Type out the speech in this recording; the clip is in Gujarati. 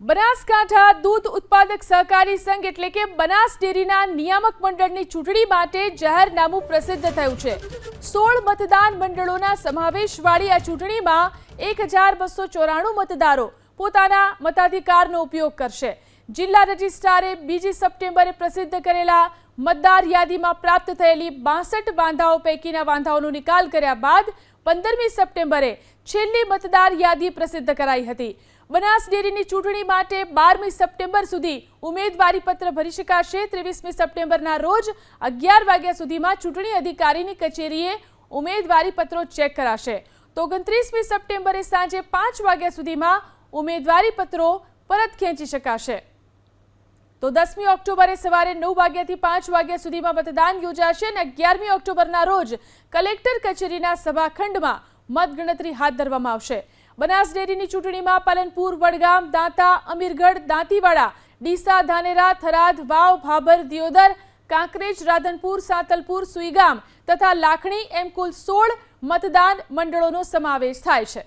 બનાસકાંઠા દૂધ ઉત્પાદક સહકારી સંઘ એટલે કે બનાસ ડેરીના નિયામક મંડળની ચૂંટણી માટે જાહેરનામું પ્રસિદ્ધ થયું છે. સોળ મતદાન મંડળોના સમાવેશવાળી આ ચૂંટણીમાં એક મતદારો પોતાના મતાધિકારનો ઉપયોગ કરશે. જિલ્લા રજિસ્ટ્રારે બીજી સપ્ટેમ્બરે પ્રસિદ્ધ કરેલા મતદાર યાદીમાં પ્રાપ્ત થયેલી બાસઠ વાંધાઓ પૈકીના વાંધાઓનો નિકાલ કર્યા બાદ પંદરમી સપ્ટેમ્બરે છેલ્લી મતદાર યાદી પ્રસિદ્ધ કરાઈ હતી. બનાસ ડેરીની ચૂંટણી માટે બારમી સપ્ટેમ્બર સુધી ઉમેદવારી પત્ર ભરી શકાશે. ત્રેવીસમી સપ્ટેમ્બરના રોજ અગિયાર વાગ્યા સુધીમાં ચૂંટણી અધિકારીની કચેરીએ ઉમેદવારી પત્રો ચેક કરાશે. તો ઓગણત્રીસમી સપ્ટેમ્બરે સાંજે પાંચ વાગ્યા સુધીમાં ઉમેદવારી પત્રો પરત ખેંચી શકાશે. તો દસમી ઓક્ટોબરે સવારે નવ વાગ્યાથી પાંચ વાગ્યા સુધીમાં મતદાન યોજાશે અને અગિયારમી ઓક્ટોબરના રોજ કલેક્ટર કચેરીના સભાખંડમાં મતગણતરી હાથ ધરવામાં આવશે. બનાસ ડેરીની ચૂંટણીમાં પાલનપુર, વડગામ, દાંતા, અમીરગઢ, દાંતીવાડા, ડીસા, ધાનેરા, થરાદ, વાવ, ભાભર, દિયોદર, કાંકરેજ, રાધનપુર, સાતલપુર, સુઈગામ તથા લાખણી એમ કુલ સોળ મતદાન મંડળોનો સમાવેશ થાય છે.